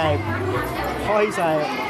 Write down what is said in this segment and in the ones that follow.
હા સાહેબ હોય સાહેબ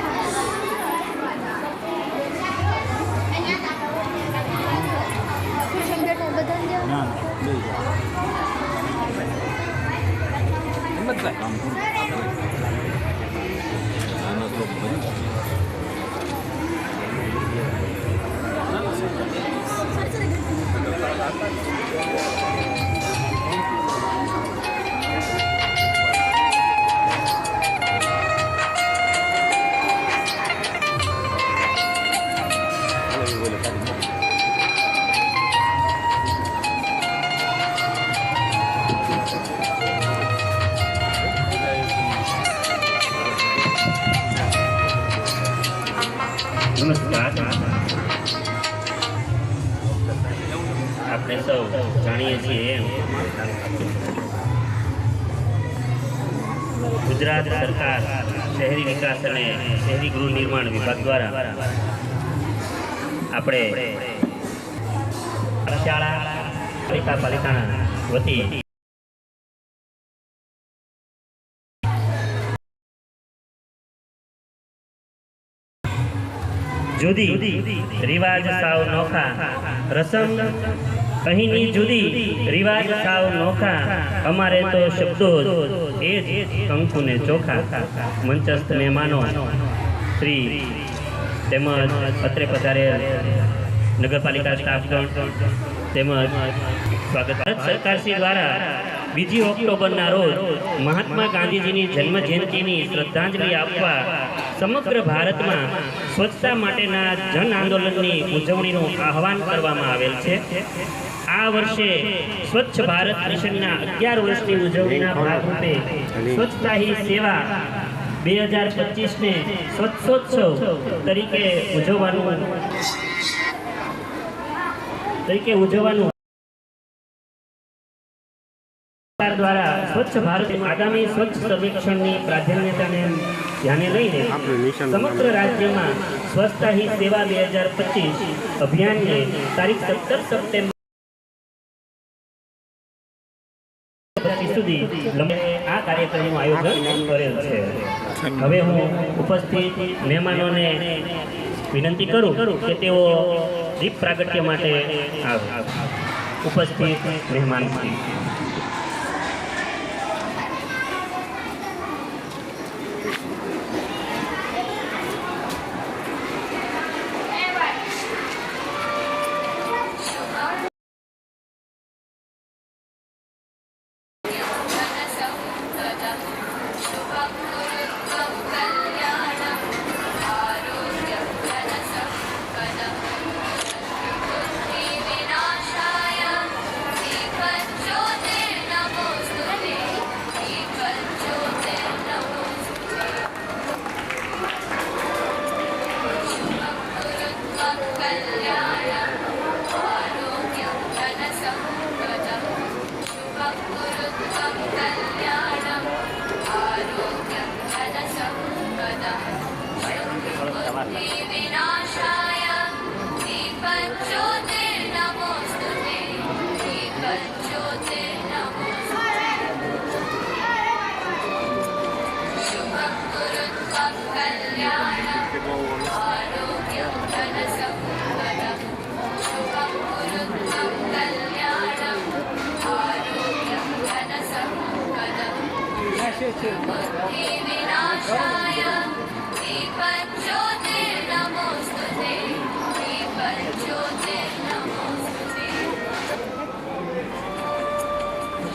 જુદી, રિવાજ સાવ નોખા રસમ અહીંની જુદી, રિવાજ સાવ નોખા, અમારે તો શબ્દો એ જ કંકુને ચોખા. મંચસ્થ મહેમાનો, શ્રી તેમજ અત્રે પધારે નગરપાલિકા સ્ટાફગણ તેમજ સ્વચ્છ ભારત મિશનના અગિયાર વર્ષની ઉજવણીના ભાગરૂપે સ્વચ્છતા બે હજાર પચીસને સ્વચ્છોત્સવ તરીકે તરીકે ઉજવવાનું સરકાર દ્વારા સ્વચ્છ ભારત આગામી સ્વચ્છ સર્વેક્ષણની પ્રાધાન્યતાને ધ્યાને લઈને સમગ્ર રાજ્યમાં સ્વચ્છતા હી સેવા બે હજાર પચીસ અભિયાનને તારીખ સત્તર સપ્ટેમ્બર સુધી આ કાર્યક્રમનું આયોજન કરેલ છે. હવે હું ઉપસ્થિત મહેમાનોને વિનંતી કરું કે તેઓ દીપ પ્રાગટ્ય માટે આવે. ઉપસ્થિત મહેમાન बुद्धिविनाशाय दीपज्योतिर्नमोऽस्तुते दीपज्योतिर्नमोऽस्तुते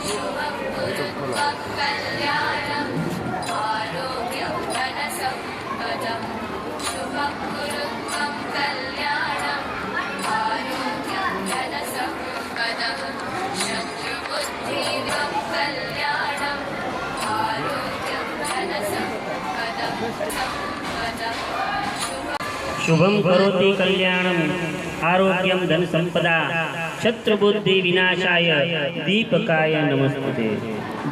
शुभं कुरु त्वं શુભમ કરોતિ કલ્યાણમ આરોગ્યમ ધન સંપદા શત્રુબુદ્ધિ વિનાશાય દીપકાય નમસ્તે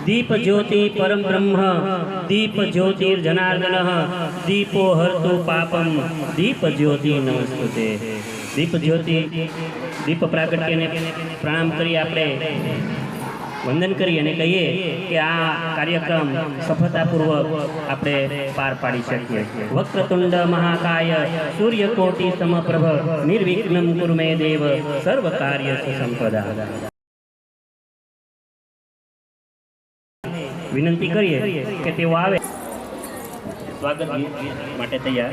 દીપ જ્યોતિ પરમ બ્રહ્મ દીપ જ્યોતિર જનાર્દન દીપો હરતુ પાપમ દીપ જ્યોતિ નમસ્તે દીપ જ્યોતિ દીપ પ્રાગટ્યને પ્રણામ કરી આપણે વંદન કરી અને કહીએ કે આ કાર્યક્રમ સફળતાપૂર્વક આપણે પાર પાડી શકીએ. વક્રતુંડ મહાકાય, સૂર્યકોટિ સમપ્રભ, નિર્વિઘ્નમ કુરુ મે દેવ, સર્વ કાર્ય સંપદા વિનંતી કરીએ કે તેઓ આવે. સ્વાગત ગીત માટે તૈયાર.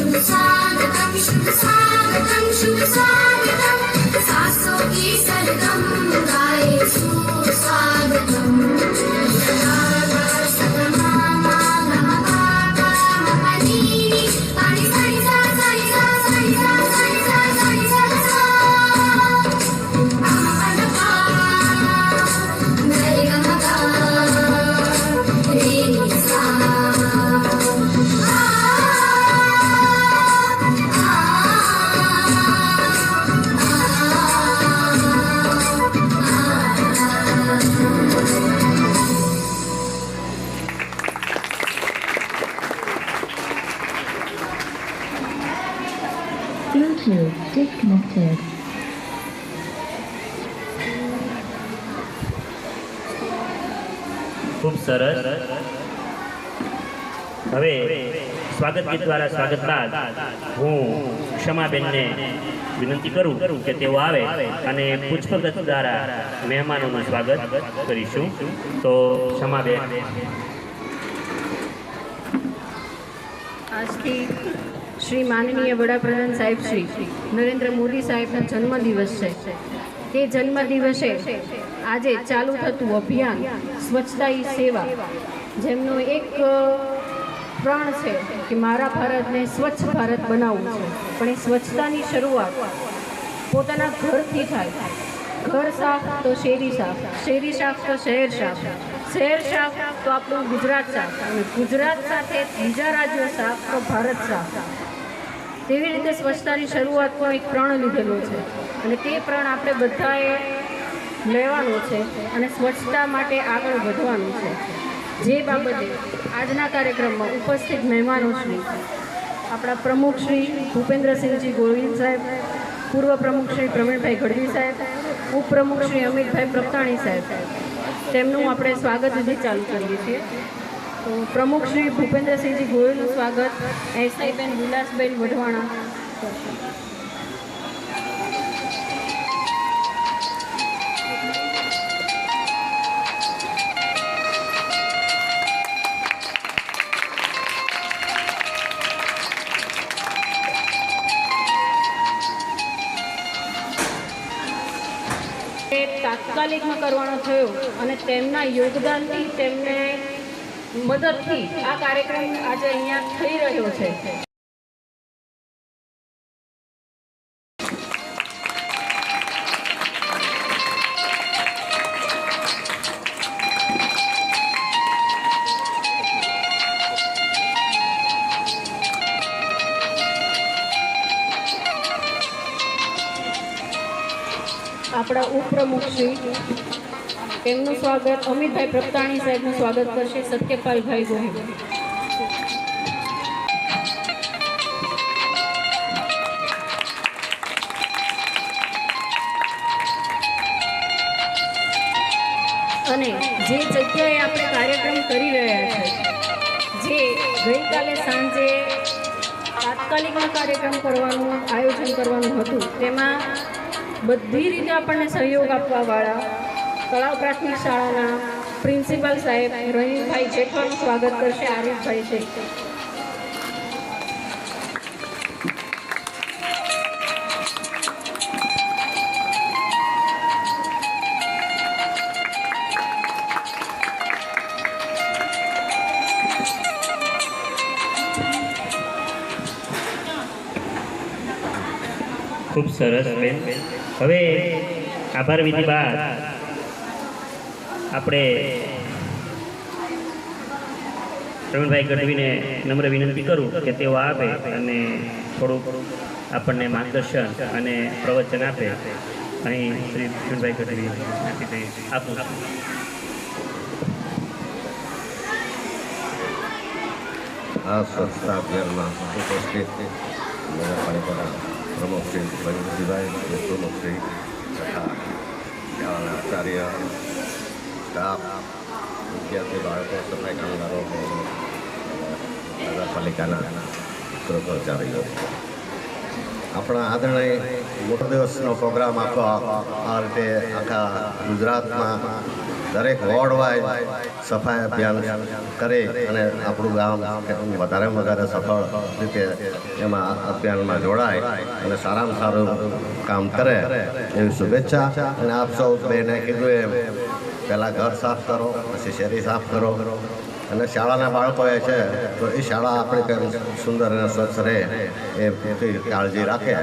to the top. સરસ. હવે સ્વાગત ગીત દ્વારા સ્વાગત બાદ હું ક્ષમાબેનને વિનંતી કરું કે તેઓ આવે અને પુષ્પગત દ્વારા મહેમાનોનું સ્વાગત કરીશું. તો ક્ષમાબેન. આજથી શ્રી માનનીય વડાપ્રધાન સાહેબ શ્રી નરેન્દ્ર મોદી સાહેબનો જન્મદિવસ છે. તે જન્મદિવસે આજે ચાલુ થતું અભિયાન સ્વચ્છતા ઈ સેવા. જેમનું એક પ્રણ છે કે મારા ભારતને સ્વચ્છ ભારત બનાવવું છે. પણ એ સ્વચ્છતાની શરૂઆત પોતાના ઘરથી થાય. ઘર સાફ તો શેરી સાફ શેરી સાફ તો શહેર સાફ. શહેર સાફ તો આપણું ગુજરાત સાફ. અને ગુજરાત સાથે બીજા રાજ્યો સાફ તો ભારત સાફ. તેવી રીતે સ્વચ્છતાની શરૂઆતનો એક પ્રણ લીધેલો છે. અને તે પ્રણ આપણે બધાએ લેવાનો છે અને સ્વચ્છતા માટે આગળ વધવાનું છે જે બાબતે આજના કાર્યક્રમમાં ઉપસ્થિત મહેમાનો શ્રી આપણા પ્રમુખ શ્રી ભૂપેન્દ્રસિંહજી ગોવિંદ સાહેબ, પૂર્વ પ્રમુખ શ્રી પ્રવીણભાઈ ગઢવી સાહેબ, ઉપપ્રમુખ શ્રી અમિતભાઈ પ્રતાણી સાહેબ, તેમનું આપણે સ્વાગત વિધિ ચાલુ કરીએ છીએ તો પ્રમુખ શ્રી ભૂપેન્દ્રસિંહજી ગોયલનું સ્વાગત એસઆઈબેન વિલાસબેન વઢવાણા કરશે. એ કરવાનો થયો અને તેમના યોગદાનથી તેમને મદદથી આ કાર્યક્રમ આજે અહીંયા થઈ રહ્યો છે. અમિતભાઈ પ્રપતાણી સાહેબનું સ્વાગત કરશે સત્યપાલભાઈ ગોહિલ. અને જે જગ્યાએ આપણે કાર્યક્રમ કરી રહ્યા છે, જે ગઈકાલે સાંજે તાત્કાલિકમાં કાર્યક્રમ કરવાનું, આયોજન કરવાનું હતું, તેમાં બધી રીતે આપણને સહયોગ આપવાવાળા તળાવ પ્રાથમિક શાળાના પ્રિન્સિપાલ સાહેબ રહીમભાઈ જેઠવાનું સ્વાગત કરશે, આરીફભાઈ છે. ખૂબ સરસ બેન. હવે આભાર વિધિ બાદ આપણે પ્રવીણભાઈ ગઢવીને નમ્ર વિનંતી કરું કે તેઓ આવે અને થોડુંક આપણને માર્ગદર્શન અને પ્રવચન આપે. અહીં શ્રી પ્રવીણભાઈ ગઢવી આપું આ સ્વચ્છતા અભિયાનમાં ઉપસ્થિત નગરપાલિકાના પ્રમુખ શ્રી ભજનજીભાઈ પ્રમુખ શ્રી તથા આચાર્ય સ્ટાફ, વિદ્યાર્થી, બાળકો, સફાઈ કામદારો નગરપાલિકાના કર્મચારીઓ આપણા આદરણીય મોટો દિવસનો પ્રોગ્રામ આખો આ રીતે આખા ગુજરાતમાં દરેક વોર્ડ વાઇઝ સફાઈ અભિયાન કરી અને આપણું ગામ વધારેમાં વધારે સફળ રીતે એમાં અભિયાનમાં જોડાય અને સારામાં સારું કામ કરે એવી શુભેચ્છા. અને આપ સૌ બેને કીધું એમ પહેલાં ઘર સાફ કરો, પછી શેરી સાફ કરો. અને શાળાના બાળકોએ છે, તો એ શાળા આપણે સુંદર અને સ્વચ્છ રહે એ કાળજી રાખે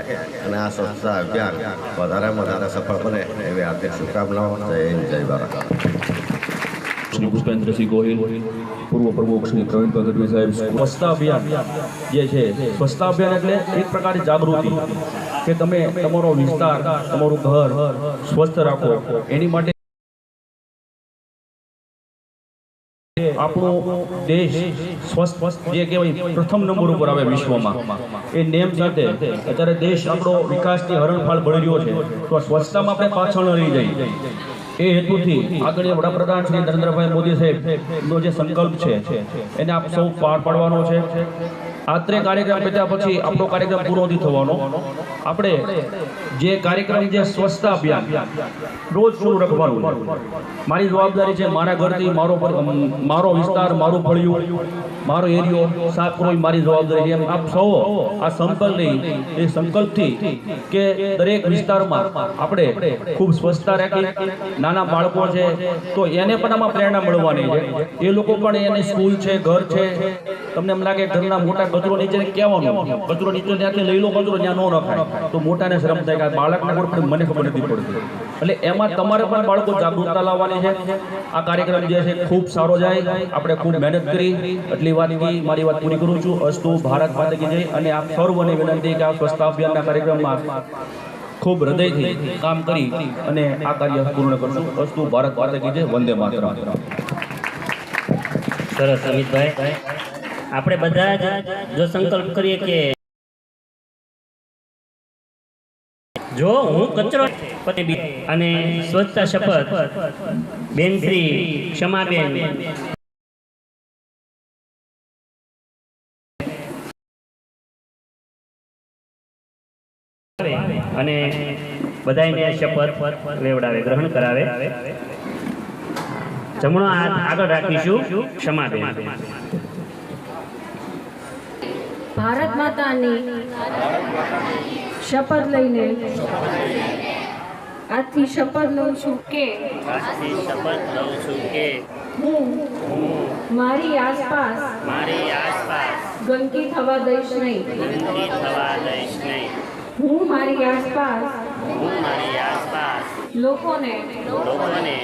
અને આ સ્વચ્છતા અભિયાન વધારેમાં વધારે સફળ બને એવી હાર્દિક શુભકામનાઓ. જય જય ભારત. શ્રી પુષ્પેન્દ્રસિંહ ગોહિલ, પૂર્વ પ્રમુખ શ્રી પ્રવીણ ગઢવી સાહેબ, સ્વચ્છતા અભિયાન જે છે, સ્વચ્છતા અભિયાન એટલે એક પ્રકારની જાગૃતિ કે તમે તમારો વિસ્તાર, તમારું ઘર સ્વસ્થ રાખો. એની માટે આપણો દેશ સ્વસ્થ, જે કહેવાય પ્રથમ નંબર ઉપર આવે વિશ્વમાં. એ નેમ સાથે અત્યારે દેશ આપણો વિકાસની હરણફાળ ભળી રહ્યો છે. તો સ્વચ્છતામાં આપણે પાછળ રહી જઈએ. એ હેતુથી આગળ વડાપ્રધાન શ્રી નરેન્દ્રભાઈ મોદી સાહેબ નો જે સંકલ્પ છે, એને આપ સૌ પાર પાડવાનો છે. આત્રે કાર્યક્રમ પત્યા પછી આપણો કાર્યક્રમ પૂરો નથી થવાનો. આપણે જે કાર્યક્રમ જે સ્વચ્છતા અભિયાન. રોજ શું રખવાનું મારી જવાબદારી છે, મારા ઘરથી મારો મારો વિસ્તાર, મારું ફળિયું, મારો એરિયો સાફ કરવો મારી જવાબદારી છે. આપ સૌ આ સંકલ્પ લઈ એ સંકલ્પથી કે દરેક વિસ્તારમાં આપણે ખૂબ સ્વચ્છતા રાખી. નાના બાળકો છે, તો એને પણ આમાં પ્રેરણા મળવાની છે. એ લોકો પણ એને સ્કૂલ છે, ઘર છે. તમને એમ લાગે ઘરના મોટા કચરો નીચે કહેવાનું કચરો નીચે ત્યાંથી લઈ લો, કચરો ત્યાં ન રખાય. તો મોટાને શરમ થાય બાળકને ખબર મને ખબર નથી પડતી. એટલે એમાં તમારે પણ બાળકો જાગૃતતા લાવવાની છે. આ કાર્યક્રમ જે છે, ખૂબ સારો જાય. આપણે ખૂબ મહેનત કરી. એટલી વાત મારી વાત પૂરી કરું છું. અસ્તુ ભારત માતા કી જય. અને આપ સર્વને વિનંતી કે આ સ્વચ્છતા અભિયાનના કાર્યક્રમમાં ખૂબ હૃદયથી કામ કરી અને આ કાર્ય પૂર્ણ કરશું. અસ્તુ ભારત માતા કી જય. વંદે માતરમ. સરસ, અમિતભાઈ. આપણે બધા જ જો સંકલ્પ કરીએ કે જો હું કચરો અને સ્વચ્છતા શપથ, બેન શ્રી ક્ષમાબેન. અને બધાને શપથ લેવડાવે, ગ્રહણ કરાવે. જમણો હાથ આગળ રાખીશું ક્ષમાબેન. ભારત માતાની શપથ લઈને આજથી શપથ લઉં છું કે આજથી શપથ લઉં છું કે હું મારી આસપાસ મારી આસપાસ ગંદકી થવા દઈશ નહીં. ગંદકી થવા દઈશ નહીં. હું મારી આસપાસ હું મારી આસપાસ લોકોને લોકોને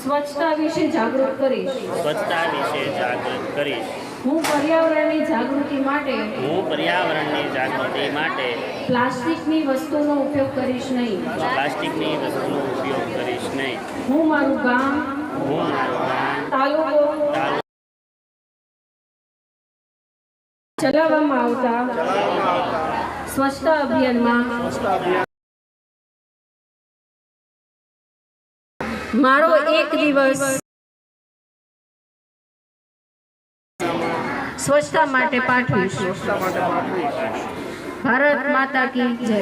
સ્વચ્છતા વિશે જાગૃત કરીશ. સ્વચ્છતા વિશે જાગૃત કરીશ. હું પર્યાવરણની જાગૃતિ માટે હું પર્યાવરણની જાગૃતિ માટે પ્લાસ્ટિકની વસ્તુનો ઉપયોગ કરીશ નહીં. પ્લાસ્ટિકની વસ્તુનો ઉપયોગ કરીશ નહીં. હું મારું ગામ હું મારું ગામ તાલુકો તાલુકો ચલાવવામાં આવતા સ્વચ્છતા અભિયાનમાં મારો એક દિવસ સ્વચ્છતા માટે પાઠવીશું. ભારત માતા કી જય.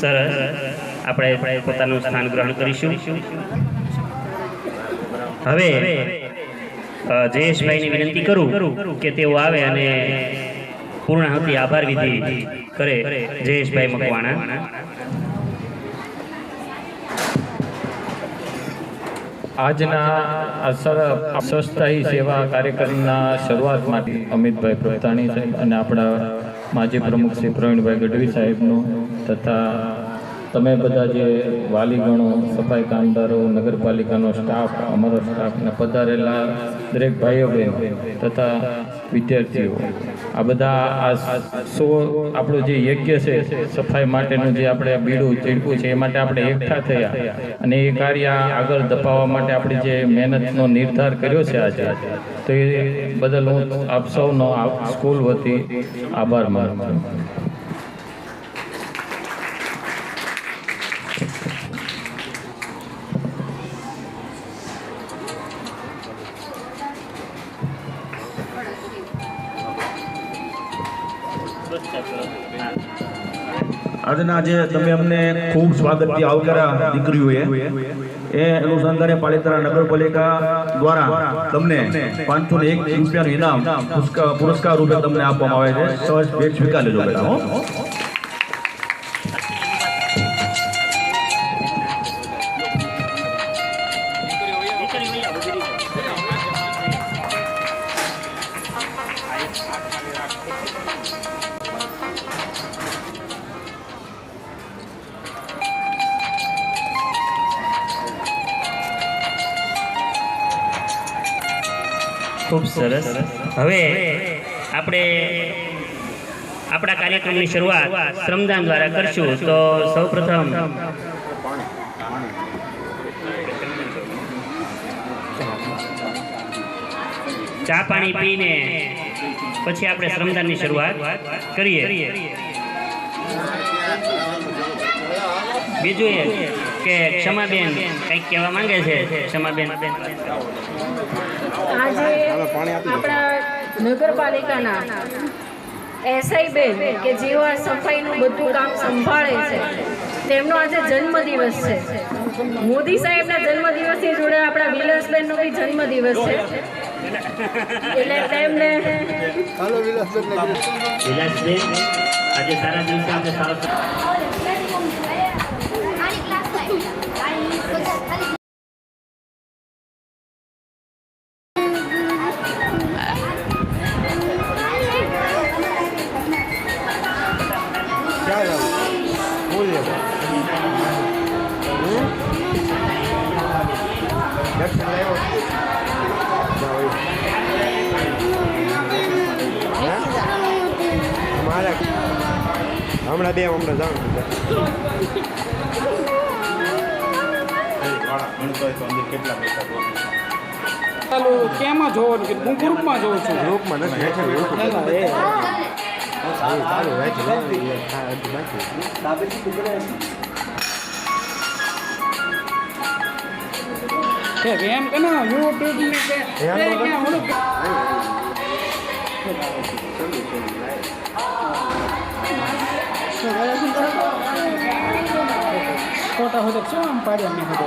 સરસ. આપણે પોતાનું સ્થાન ગ્રહણ કરીશું. હવે જયેશભાઈને વિનંતી કરું કે તેઓ આવે અને પૂર્ણાહુતિ આભાર વિધિ કરે જયેશભાઈ મકવાણા. આજના સ્વચ્છતા સેવા કાર્યક્રમના શરૂઆત માટે અમિતભાઈ પ્રતાણી સાહેબ અને આપણા માજી પ્રમુખ શ્રી પ્રવીણભાઈ ગઢવી સાહેબનું તથા તમે બધા જે વાલીગણો, સફાઈ કામદારો, નગરપાલિકાનો સ્ટાફ, અમારો સ્ટાફ અને પધારેલા દરેક ભાઈઓ બહેનો તથા વિદ્યાર્થીઓ આ બધા સો આપણું જે યજ્ઞ છે, સફાઈ માટેનું જે આપણે બીડું ચીડકું છે, એ માટે આપણે એકઠા થયા. અને એ કાર્ય આગળ દપાવવા માટે આપણે જે મહેનતનો નિર્ધાર કર્યો છે આજે. તો એ બદલ હું આપ સૌનો સ્કૂલ વતી આભાર માનું આજના જે તમે અમને ખૂબ સ્વાગતથી આવકાર્યા દીકરીઓએ, એ અનુસંધાને પાલિતાણા નગરપાલિકા દ્વારા તમને પાંચસો ને એક રૂપિયાનું ઇનામ પુરસ્કાર- રૂપે તમને આપવામાં આવે છે. સહજ ભેટ સ્વીકાર લેજો બેટા હવે આપણે આપણા કાર્યક્રમની શરૂઆત શ્રમદાન દ્વારા કરશું. તો સૌપ્રથમ ચા પાણી પીને પછી આપણે શ્રમદાનની શરૂઆત કરીએ. બીજું એ કે ક્ષમાબેન કંઈક કહેવા માંગે છે? ક્ષમાબેન. આજે આપણા નગરપાલિકાના એસઆઈ બેન કે જેઓ આ સફાઈનું બધું કામ સંભાળે છે તેમનો આજે જન્મદિવસ છે. મોદી સાહેબના જન્મદિવસની જોડે આપણા વિલાસબેનનો બી જન્મદિવસ છે. એટલે તેમને વિલાસબેન આજે સારા દિવસે આપણે સારો ગ્રુપમાં જોઉં છું. ગ્રુપમાં નથી બેઠેલું એવું ચાલુ કે એમ કે ના યુટ્યુબ કે હોય તો શું આમ પાડ્યા મેં હતો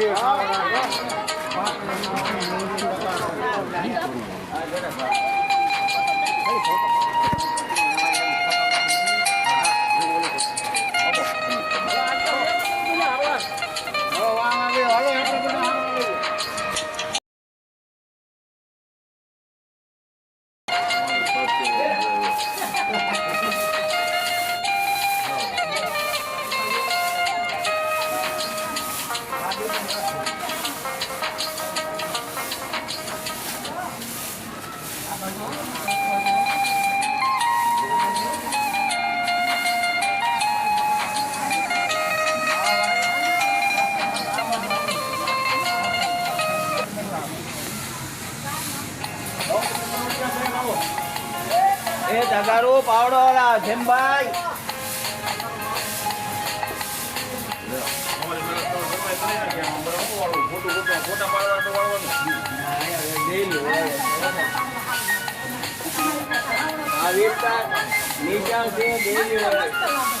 Thank you. પાવડો વાળા જેમભાઈ આ વિસ્તાર નીચા છે દેવી વાળા.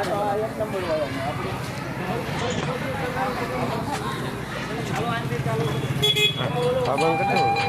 હા. બંધ કરી